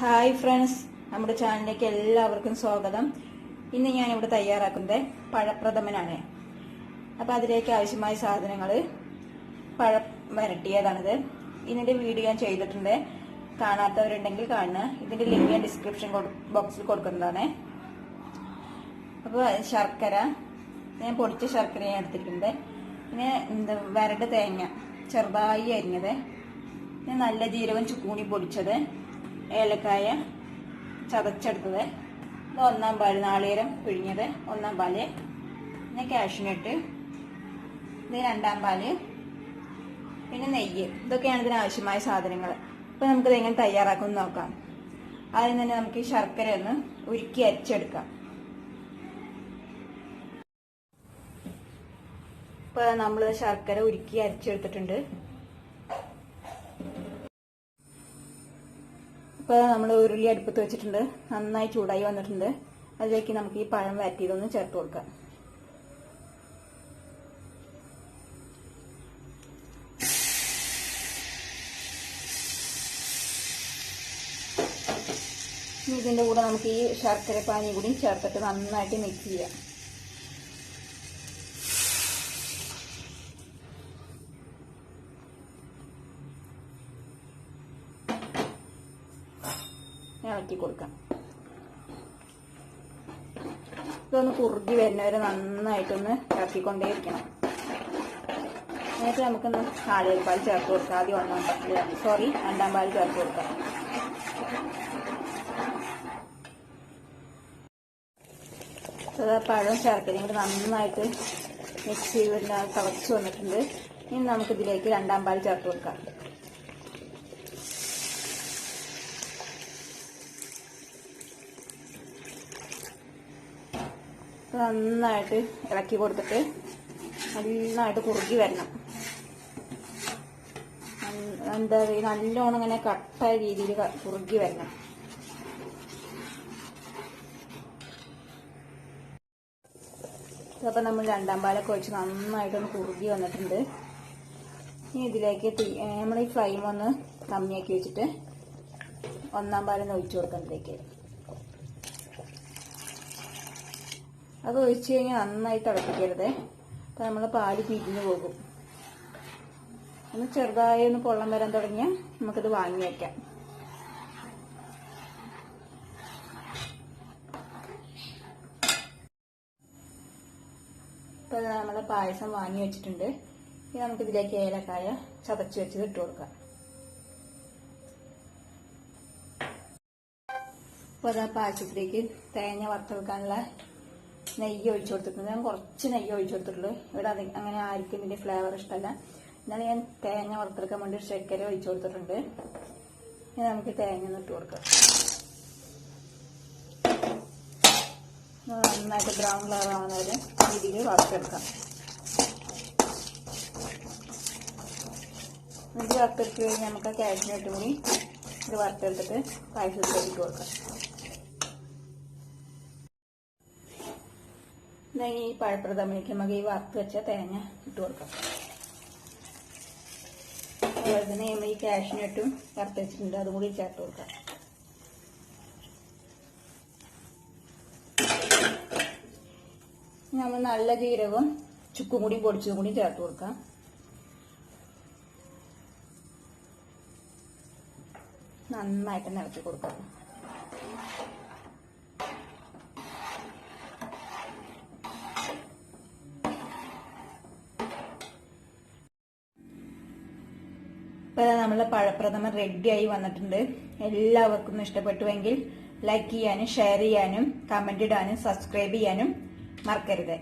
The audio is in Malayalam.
Hi friends. നമ്മുടെ ചാനലിലേക്ക് എല്ലാവർക്കും സ്വാഗതം. ഇന്ന് ഞാൻ ഇവിടെ തയ്യാറാക്കുന്നത് പഴപ്രഥമനാണ്. അപ്പോൾ അതിലേക്ക് ആവശ്യമായ സാധനങ്ങൾ പഴം വരട്ടിയതാണിത്. ഇതിന്റെ വീഡിയോ ഞാൻ ചെയ്തിട്ടുണ്ട്. കാണാത്തവരുണ്ടെങ്കിൽ കാണുക. ഇതിന്റെ ലിങ്ക് ഞാൻ ഡിസ്ക്രിപ്ഷൻ ബോക്സിൽ കൊടുക്കുന്നതാണ്. അപ്പോൾ ശർക്കര. ഞാൻ പൊടിച്ച ശർക്കര ഞാൻ എടുത്തിട്ടുണ്ട്. പിന്നെ എന്താ വരട് തേങ്ങ. ചെറുതായി അരിഞ്ഞത്. പിന്നെ നല്ല ജീരകം ചുക്കൂണി പൊടിച്ചത്. ഏലക്കായ ചതച്ചെടുത്തത്. ഇത് ഒന്നാം പാൽ നാളികേരം പിഴിഞ്ഞത് ഒന്നാം പാൽ. പിന്നെ കാഷ്യൂനട്ട് ഇത് രണ്ടാം പാൽ. പിന്നെ നെയ്യ് ഇതൊക്കെയാണ് ഇതിന് ആവശ്യമായ സാധനങ്ങൾ അപ്പോൾ നമുക്കിത് എങ്ങനെ തയ്യാറാക്കുമെന്ന് നോക്കാം. ആദ്യം തന്നെ നമുക്ക് ഈ ശർക്കര ഒന്ന് ഉരുക്കി അരിച്ചെടുക്കാം. ഇപ്പൊ നമ്മൾ ശർക്കര ഉരുക്കി അരിച്ചെടുത്തിട്ടുണ്ട്. ഇപ്പൊ നമ്മൾ ഉരുളി അടുപ്പത്ത് വെച്ചിട്ടുണ്ട്. നന്നായി ചൂടായി വന്നിട്ടുണ്ട്. അതിലേക്ക് നമുക്ക് ഈ പഴം വരട്ടിയതൊന്ന് ചേർത്ത് കൊടുക്കാം. ഇതിന്റെ കൂടെ നമുക്ക് ഈ ശർക്കര പാനി കൂടി ചേർത്തിട്ട് നന്നായിട്ട് മിക്സ് ചെയ്യാം. ഇളക്കി കൊടുക്കാം ഇതൊന്ന് കുറുകി വരുന്നവരെ നന്നായിട്ടൊന്ന് ഇളക്കിക്കൊണ്ടേയിരിക്കണം. എന്നിട്ട് നമുക്കൊന്ന് നാളികേര പാൽ ചേർത്ത് കൊടുക്കാം. ആദ്യം ഒന്നാം സോറി രണ്ടാം പാൽ ചേർത്ത് കൊടുക്കാം. പഴവും ചേർക്കലും കൂടി നന്നായിട്ട് മിക്സ് ചെയ്ത് തിളച്ച് വന്നിട്ടുണ്ട്. ഇനി നമുക്കിതിലേക്ക് രണ്ടാം പാൽ ചേർത്ത് കൊടുക്കാം. നന്നായിട്ട് ഇളക്കി കൊടുത്തിട്ട് നന്നായിട്ട് കുറുകി വരണം. എന്താ പറയുക നല്ലോണം ഇങ്ങനെ കട്ടായ രീതിയിൽ കുറുകി വരണം. അപ്പം നമ്മൾ രണ്ടാം പാലൊക്കെ ഒഴിച്ച് നന്നായിട്ടൊന്ന് കുറുകി വന്നിട്ടുണ്ട്. ഇനി ഇതിലേക്ക് നമ്മൾ ഈ ഫ്ലെയിം ഒന്ന് കമ്മിയാക്കി വെച്ചിട്ട് ഒന്നാം പാലൊന്ന് ഒഴിച്ചു കൊടുക്കാം അത് ഒഴിച്ചു കഴിഞ്ഞാൽ നന്നായി തിളപ്പിക്കരുത്. അപ്പം നമ്മൾ പാൽ പിരിഞ്ഞു പോകും. ഒന്ന് ചെറുതായി ഒന്ന് പൊള്ളം വരാൻ തുടങ്ങിയാൽ നമുക്കിത് വാങ്ങി വയ്ക്കാം ഇപ്പം നമ്മൾ പായസം വാങ്ങി വെച്ചിട്ടുണ്ട്. ഇനി നമുക്കിതിലേക്ക് ഏലക്കായ ചതച്ച് വെച്ചത് ഇട്ട് കൊടുക്കാം. അപ്പോൾ അതാ പായസത്തിലേക്ക് തേങ്ങ വറുത്തെടുക്കാനുള്ള നെയ്യ് ഒഴിച്ചു കൊടുത്തിട്ടുണ്ട്. ഞാൻ കുറച്ച് നെയ്യ് ഒഴിച്ചു കൊടുത്തിട്ടുള്ളൂ. ഇവിടെ അത് അങ്ങനെ ആർക്കും ഇതിന്റെ ഫ്ലേവർ ഇഷ്ടമല്ല. എന്നാൽ ഞാൻ തേങ്ങ വറുത്തെടുക്കാൻ വേണ്ടി ശർക്കര ഒഴിച്ചു കൊടുത്തിട്ടുണ്ട്. ഇനി നമുക്ക് തേങ്ങ ഇട്ട് കൊടുക്കാം. നന്നായിട്ട് ബ്രൗൺ കളർ ആവുന്ന ഒരു രീതിയിൽ വറുത്തെടുക്കാം. ഇത് വറുത്തെടുത്ത് കഴിഞ്ഞാൽ നമുക്ക് കാഷ്നട്ട് കൂടി ഇത് വറുത്തെടുത്തിട്ട് പായസത്തിലേക്ക് കൊടുക്കാം. ഈ പഴപ്രഥമയ്ക്ക് നമുക്ക് ഈ വറുത്ത് വെച്ച തേങ്ങ ഇട്ട് കൊടുക്കാം. അതുപോലെ തന്നെ നമ്മൾ ഈ കാഷ്നട്ടും വറുത്ത് വെച്ചിട്ടുണ്ട് അതും കൂടി ചേർത്ത് കൊടുക്കാം. നമ്മൾ നല്ല ജീരകവും ചുക്കും കൂടി പൊടിച്ചതും കൂടി ചേർത്ത് കൊടുക്കാം. നന്നായിട്ട് നിറച്ച് കൊടുക്കാം. ഇപ്പോൾ നമ്മളെ പഴപ്രഥമൻ റെഡിയായി വന്നിട്ടുണ്ട്. എല്ലാവർക്കും ഇഷ്ടപ്പെട്ടുവെങ്കിൽ ലൈക്ക് ചെയ്യാനും ഷെയർ ചെയ്യാനും കമന്റ് ഇടാനും സബ്സ്ക്രൈബ് ചെയ്യാനും മറക്കരുത്.